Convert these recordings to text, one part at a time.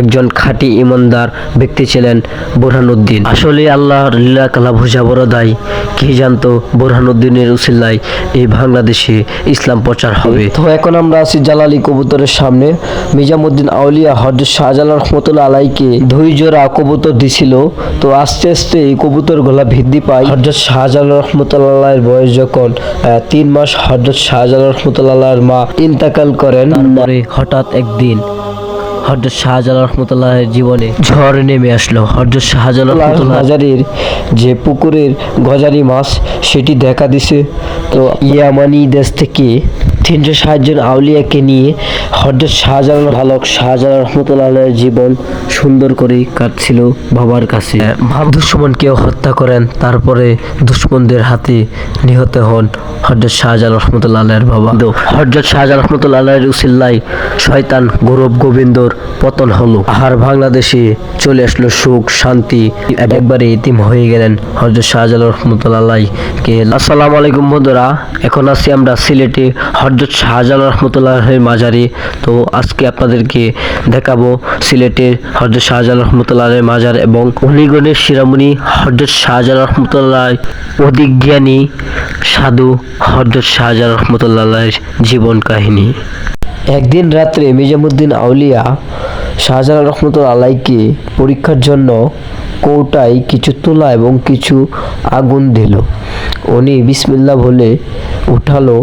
একজন খাঁটি ইমানদার ব্যক্তি ছিলেন বোরহানুদ্দিন। আসলে আল্লাহর লীলা কালা ভুজা বড় দায়। কি জানতো বোরহানুদ্দিনের উসিল্লায় এই বাংলাদেশে ইসলাম প্রচার হবে? তো এখন আমরা আছি জালালি কবুতরের সামনে। মিজামুদ্দিন আউলিয়া হজরত শাহজালাল রহমতুল্লাহ আলাইকে দুই জোড়া কবুতর দিছিল। তো আস্তে আস্তে এই কবুতরগুলা বৃদ্ধি পায়। হজরত শাহজালাল রহমতুল্লাহ বয়স যখন তিন মাস হজরত শাহজালাল রহমতুল্লাহ মা ইন্তাকাল করেন। হঠাৎ একদিন হজরত শাহজালাল রহমতুল্লাহের জীবনে ঝড় নেমে আসলো। হজরত শাহজালাল রহমতুল্লাহ হাজারির যে পুকুরের গজারি মাছ সেটি দেখা দিছে। তো ইয়ামানি দেশ থেকে তিনশো ষাট জন আউলিয়াকে নিয়ে হজরত শাহজালাল ভালক শাহজালাল রহমতুল্লাহের জীবন সুন্দর করে কাটছিল বাবার কাছে। দুশ্মনকেও হত্যা করেন তারপরে দুশ্মনদের হাতে নিহত হন হজরত শাহজালাল রহমতুল্লাহ আল্লাহর বাবা। তো হজরত শাহজালাল রহমতুল্লাহ আল্লাহর উসিল্লাই শয়তান গৌরব গোবিন্দর পতন হলো। আর বাংলাদেশে চলে আসলো সুখ, শান্তি, একবারে ইতিম হয়ে গেলেন হজরত শাহজালাল রহমতুল্লাহ। কে, আসসালামু আলাইকুম বন্ধুরা, এখন আছি আমরা সিলেটে হজরত শাহজালাল রহমতুল্লাহের মাজারে। তো আজকে আপনাদেরকে দেখাবো সিলেটের হজরত শাহজালাল রহমতুল্লাহের মাজার এবং অলিগণের শিরামণি হজরত শাহজালাল রহমতুল্লাহ অধিক জ্ঞানী সাধু হজরত শাহজালাল রহমতুল্লাহের জীবন কাহিনী। একদিন রাত্রে মিজামুদ্দিন আউলিয়া শাহজালাল রহমতুল্লা আলাইকে পরীক্ষার জন্য কৌটায় কিছু তুলা এবং কিছু আগুন দিল। উনি বিসমিল্লা বলে উঠালো,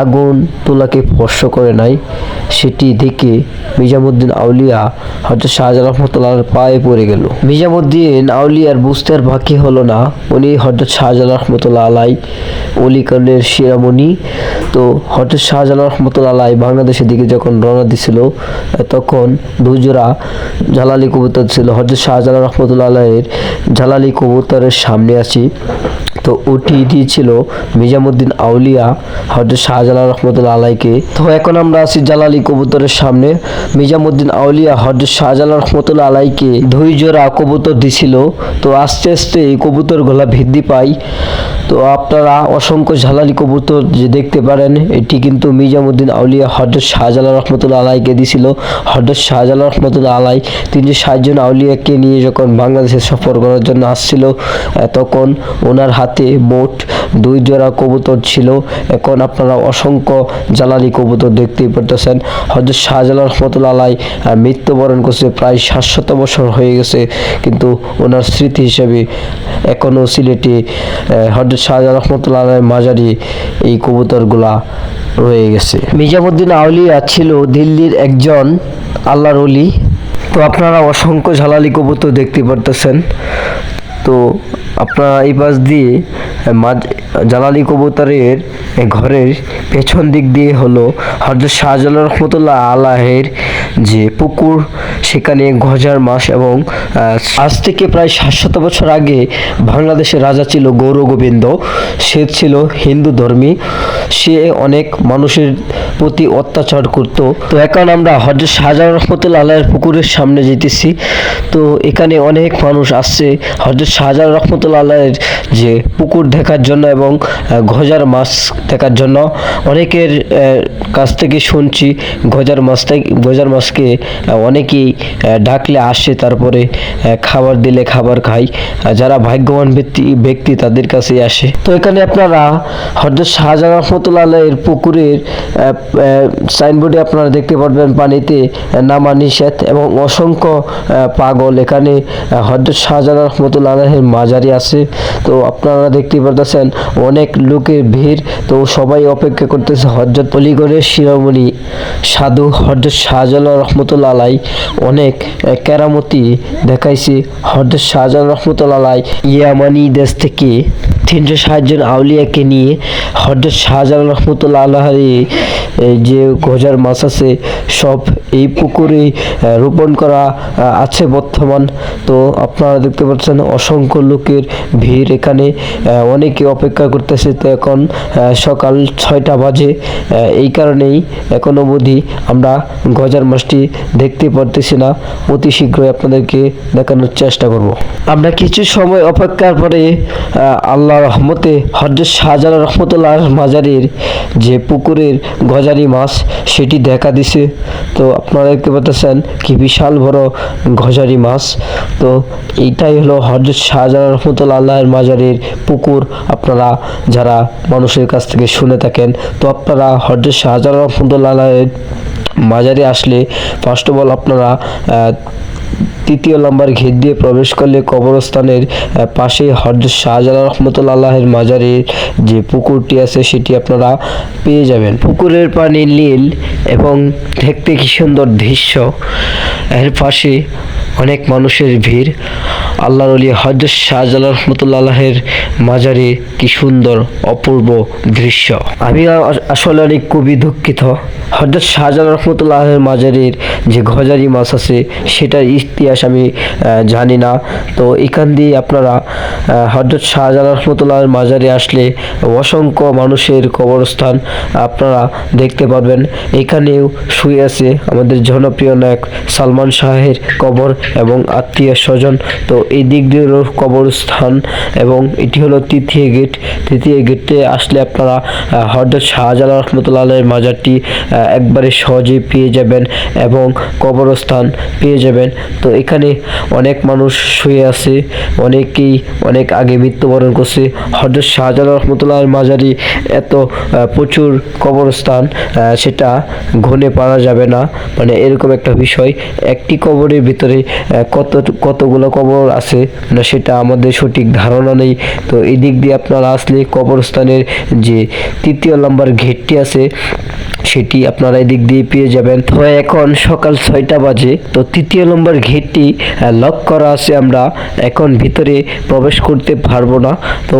আগুন তুলাকে স্পর্শ করে নাই। সেটি দেখে মিজামুদ্দিন আউলিয়া হয়তো শাহজালাল রহমতুল্লাহর পায়ে পড়ে গেল। মিজামুদ্দিন আউলিয়ার বুঝতে আর বাকি হলো না। উনি হয়তো শাহজালাল রহমতুল্লাহ আলাই অলিকলের শিরামণি। তো হয়তো শাহজালাল রহমতুল্লাহ আলাই বাংলাদেশের দিকে যখন রওনা দিছিল, তখন দুজোড়া জালালি কবুতর ছিল। হজরত শাহজালাল রহমতুল্লাহ আলাইয়ের জালালি কবুতরের সামনে আছি। তো উঠি দিয়েছিল মিজামুদ্দিন আউলিয়া হজরত শাহজালাল রহমতুল্লাহ আলাইকে। তো এখন আমরা আছি জালালি কবুতরের সামনে। মিজামুদ্দিন আউলিয়া হজরত শাহজালাল রহমতুল্লাহ আলাইকে দুই জোড়া কবুতর দিছিল। তো আস্তে আস্তে এই কবুতরগুলা বৃদ্ধি পায়। তো আপনারা অসংখ্য ঝালালি কবুতর যে দেখতে পারেন, এটি কিন্তু মিজামুদ্দিন আউলিয়া হজরত শাহজালাল রহমতুল্লাহ আলাইকে দিছিল। হজরত শাহজালাল রহমতুল্লাহ আলাই তিনি ষাটজন আউলিয়াকে নিয়ে যখন বাংলাদেশে সফর করার জন্য আসছিল তখন ওনার হাতে মোট দুই জোড়া কবুতর ছিল। এখন আপনারা অসংখ্য জালালি কবুতর দেখতেই পারতেছেন। হজরত শাহজালাল রহমতুল্লাহ আলাই মৃত্যুবরণ করছে প্রায় সাতশত বছর হয়ে গেছে। কিন্তু ওনার স্মৃতি হিসেবে এখনও সিলেটে হজরত শাহজালাল রহমতুল্লাহ আলাই মাজারি এই কবুতরগুলা রয়ে গেছে। মিজামুদ্দিন আউলিয়া ছিল দিল্লির একজন আল্লাহর অলি তো আপনারা অসংখ্য ঝালালি কবুতর দেখতে পারতেছেন। তো আপনারা এই পাশ দিয়ে মাঝ, জালালি কবুতরের ঘরের পেছন দিক দিয়ে হলো হজরত শাহজালাল রহমতুল্লাহ আলাহের যে পুকুর, সেখানে গজার মাস এবং আজ থেকে প্রায় সাতশত বছর আগে বাংলাদেশের রাজা ছিল গৌর গোবিন্দ সে ছিল হিন্দু ধর্মী। সে অনেক মানুষের প্রতি অত্যাচার করত। তো এখন আমরা হজরত শাহজাহান রহমতুল্লাহ আলাহের পুকুরের সামনে যেতেছি। তো এখানে অনেক মানুষ আসছে হজরত শাহজালাল রহমতুল্লাহ আলাহের যে পুকুর দেখার জন্য এবং গজার মাছ দেখার জন্য। অনেকের কাছ থেকে শুনছি গজার মাছ গজার মাছকে অনেকেই ডাকলে আসে তারপরে খাবার দিলে খাবার খায়। যারা ভাগ্যবান ব্যক্তি ব্যক্তি তাদের কাছেই আসে। তো এখানে আপনারা হজরত শাহজাহান রহমতুল্লাহ আলাইয়ের পুকুরের সাইনবোর্ডে আপনারা দেখতে পারবেন পানিতে নামা নিষেধ এবং অসংখ্য পাগল। এখানে হজরত শাহজালাল রহমতুল্লাহ আলাইয়ের মাজারি আছে। তো আপনারা দেখতে পারতেছেন অনেক লোকের ভিড়। তো সবাই অপেক্ষা করতেছে হজরত অলিগড়ের শিরোমণি সাধু। হজরত শাহজালাল রহমতুল্লাহ অনেক কেরামতি দেখাইছে হজরত শাহজালাল রহমতুল্লাহ ইয়ামানি দেশ থেকে। তিনশো ষাট জন আউলিয়াকে নিয়ে হজরত শাহজালাল রহমতুল্লাহ আল্লাহর যে গজার মাছ আছে সব এই পুকুরে রোপণ করা আছে বর্তমান। তো আপনারা দেখতে পাচ্ছেন অসংখ্য লোকের ভিড় এখানে অনেকে অপেক্ষা করতেছে তো এখন সকাল ছয়টা বাজে এই কারণেই এখন অবধি আমরা গজার মাছটি দেখতে পারতেছি না। অতি শীঘ্রই আপনাদেরকে দেখানোর চেষ্টা করব। আমরা কিছু সময় অপেক্ষার পরে আহ, আল্লাহর রহমতে, হজরত শাহজালাল রহমতুল্লাহ মাজারের যে পুকুরের গজারি মাছ, সেটি দেখা দিছে। তো আপনারা দেখতে পাচ্ছেন কি বিশাল বড় গজারি মাছ। তো এইটাই হলো হজরত শাহজালাল রহমতুল্লাহ আল্লাহর মাজারের পুকুর। আপনারা যারা মানুষের কাছ থেকে শুনে থাকেন, তো আপনারা হজরত শাহজালাল রহমতুল্লাহ আল্লাহের মাজারে আসলে ফার্স্ট অফ অল আপনারা তৃতীয় লম্বার ঘের দিয়ে প্রবেশ করলে কবরস্থানের পাশে হজরত শাহজালাল রহমতুল্লাহ আল্লাহের মাজারের যে পুকুরটি আছে সেটি আপনারা পেয়ে যাবেন। পুকুরের পানি নীল এবং দেখতে কি সুন্দর দৃশ্য। এর পাশে অনেক মানুষের ভিড়। আল্লাহর অলি হজরত শাহজালাল রহমতুল্লাহের মাজারে কি সুন্দর, অপূর্ব দৃশ্য। আমি আসলে অনেক খুবই দুঃখিত। হজরত শাহজালাল রহমতুল্লাহের মাজারের যে ঘজারি মাছ আছে, সেটার ইতিহাস আমি জানি না। তো এখান দিয়ে আপনারা হজরত শাহজালাল রহমতুল্লাহের মাজারে আসলে অসংখ্য মানুষের কবরস্থান আপনারা দেখতে পারবেন। এখানেও শুয়ে আছে আমাদের জনপ্রিয় নায়ক সালমান শাহের কবর এবং আত্মীয় স্বজন। তো এই দিক দিয়ে কবরস্থান এবং এটি হলো তৃতীয় গেট। তৃতীয় গেটে আসলে আপনারা হজরত শাহজালাল রহমতুল্লাহ আলাইহির মাজারটি একবারে সহজেই পেয়ে যাবেন এবং কবরস্থান পেয়ে যাবেন। তো এখানে অনেক মানুষ শুয়ে আছে, অনেকেই অনেক আগে মৃত্যুবরণ করছে। হজরত শাহজালাল রহমতুল্লাহ মাজারি এত প্রচুর কবরস্থান সেটা ঘনে পারা যাবে না। মানে এরকম একটা বিষয়। একটি কবরের ভিতরে কত, কতগুলো কবর আছে, না সেটা আমাদের সঠিক ধারণা নেই। তো এদিক দিয়ে আপনারা আসলে কবরস্থানের যে তৃতীয় নম্বর গেটটি আছে, সেটি আপনারা এদিক দিয়ে পেয়ে যাবেন। তো এখন সকাল ছয়টা বাজে, তো তৃতীয় নম্বর গেটটি লক করা আছে আমরা। এখন ভিতরে প্রবেশ করতে পারব না। তো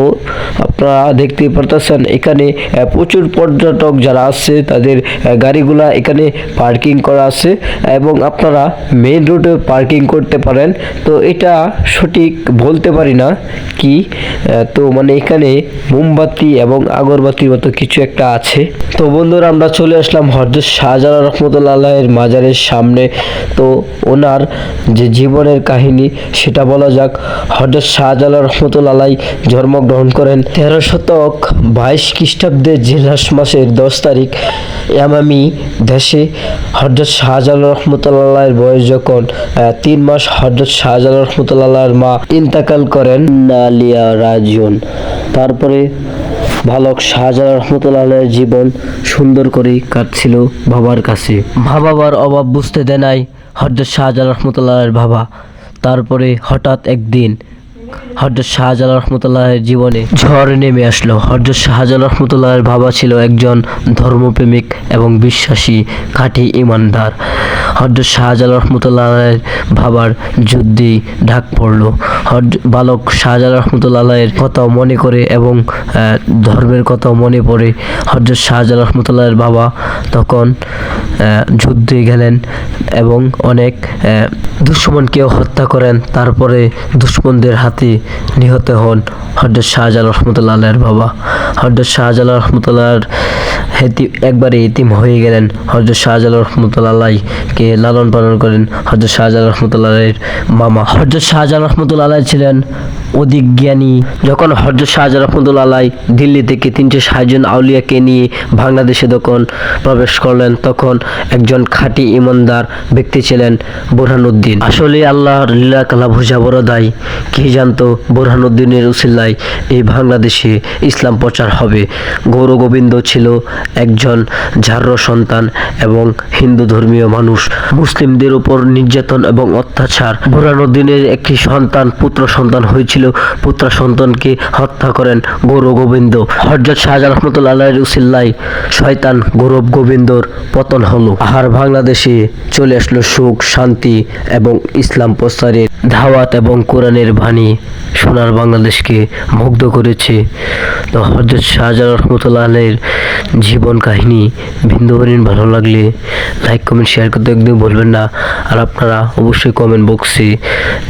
আপনারা দেখতে পারতেছেন, এখানে প্রচুর পর্যটক যারা আছে, তাদের গাড়িগুলা এখানে পার্কিং করা আছে। এবং আপনারা মেইন রোডে পার্কিং করতে পারেন। তো এটা সঠিক বলতে পারি না কি তো মানে এখানে মোমবাতি এবং আগরবাতির মতো কিছু একটা আছে। তো বন্ধুরা, আমরা চলে আসলাম হজরত শাহজালাল রহমতুল্লাহ আল্লাহের মাজারের সামনে। তো ওনার যে জীবনের কাহিনী, সেটা বলা যাক। হজরত শাহজালাল রহমতুল্লাহ জন্মগ্রহণ করেন তেরো শতক বাইশ খ্রিস্টাব্দের জেলাস মাসের দশ তারিখ ইয়ামামি দেশে। হজরত শাহজালাল রহমতুল্লাহের বয়স যখন তিন মাস হজরত শাহজালাল রহমতুল্লাহর মা ইন্তাকাল করেন। নালিয়া রাজন। তারপরে বালক শাহজালাল রহমতুল্লাহের জীবন সুন্দর করে কাটছিল বাবার কাছে। মা বাবার অভাব বুঝতে দেয় নাই হজরত শাহজালাল রহমতুল্লাহের বাবা। তারপরে হঠাৎ একদিন হজরত শাহজালাল রহমতুল্লাহের জীবনে ঝড় নেমে আসলো। হজরত শাহজালাল রহমতুল্লাহের বাবা ছিল একজন ধর্মপ্রেমিক এবং বিশ্বাসী, খাঁটি ইমানদার। হজরত শাহজালাল রহমতুল্লাহের বাবার যুদ্ধে ঢাক পড়ল। হজ- বালক শাহজালাল রহমতুল্লাহের কথা মনে করে এবং ধর্মের কথা মনে পড়ে। হজরত শাহজালাল রহমতুল্লাহের বাবা তখন যুদ্ধে গেলেন এবং অনেক দুশ্মনকেও হত্যা করেন। তারপরে দুশ্মনদের হাতে নিহত হন হজরত শাহজাল রহমতুল্লাহ আল্লাহর বাবা। হজরত শাহজাল রহমতুল্লাহর হেতি একবারে ইতিম হয়ে গেলেন। হজরত শাহজাল রহমতুল্লাহকে লালন পালন করেন হজরত শাহজাল রহমতুল্লাহ আলাইয়ের মামা। হজরত শাহজাল রহমতুল্লাহ ছিলেন অধিক জ্ঞানী। যখন হজরত শাহজালাল রহমতুল্লাহ আলাই দিল্লি থেকে তিনশো ষাটজন আউলিয়াকে নিয়ে বাংলাদেশে যখন প্রবেশ করলেন, তখন একজন খাঁটি ইমানদার ব্যক্তি ছিলেন বোরহানুদ্দিন। আসলে আল্লাহর লীলা কালা ভুজা বড় দায় কি জানতো বোরহানুদ্দিনের উসিল্লায় এই বাংলাদেশে ইসলাম প্রচার হবে? গৌর গোবিন্দ ছিল একজন ঝার্র সন্তান এবং হিন্দু ধর্মীয় মানুষ। মুসলিমদের উপর নির্যাতন এবং অত্যাচার। বোরহানুদ্দিনের একটি সন্তান, পুত্র সন্তান হয়েছিল পুত্র সন্তানকে হত্যা করেন গৌর গোবিন্দ। হজরত শাহজাহান রহমতুল্লাহ উসিল্লায় শয়তান গৌরব গোবিন্দর পতন হলো। আর বাংলাদেশে চলে আসলো সুখ, শান্তি এবং ইসলাম প্রচারের ধাওয়াত এবং কোরআনের বাণী সোনার বাংলাদেশকে মুগ্ধ করেছে। তো হজরত শাহজাহান রহমতুল্লাহ আলের জীবন কাহিনী ভিন্দুবরিন ভালো লাগলে লাইক কমেন্ট শেয়ার করতে একদম ভুলবেন না। আর আপনারা অবশ্যই কমেন্ট বক্সে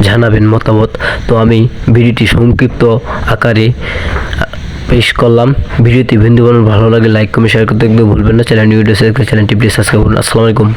জানাবেন মতামত। তো আমি ভিডিওটি সংক্ষিপ্ত আকারে পেশ করলাম। ভিডিওটি বিন্দু ভালো লাগে লাইক কমেন্ট শেয়ার করতে একদম ভুলবেন না। চ্যানেল নিউ চ্যানেলটি প্লিজ সাবস্ক্রাইব করুন। আসসালামু আলাইকুম।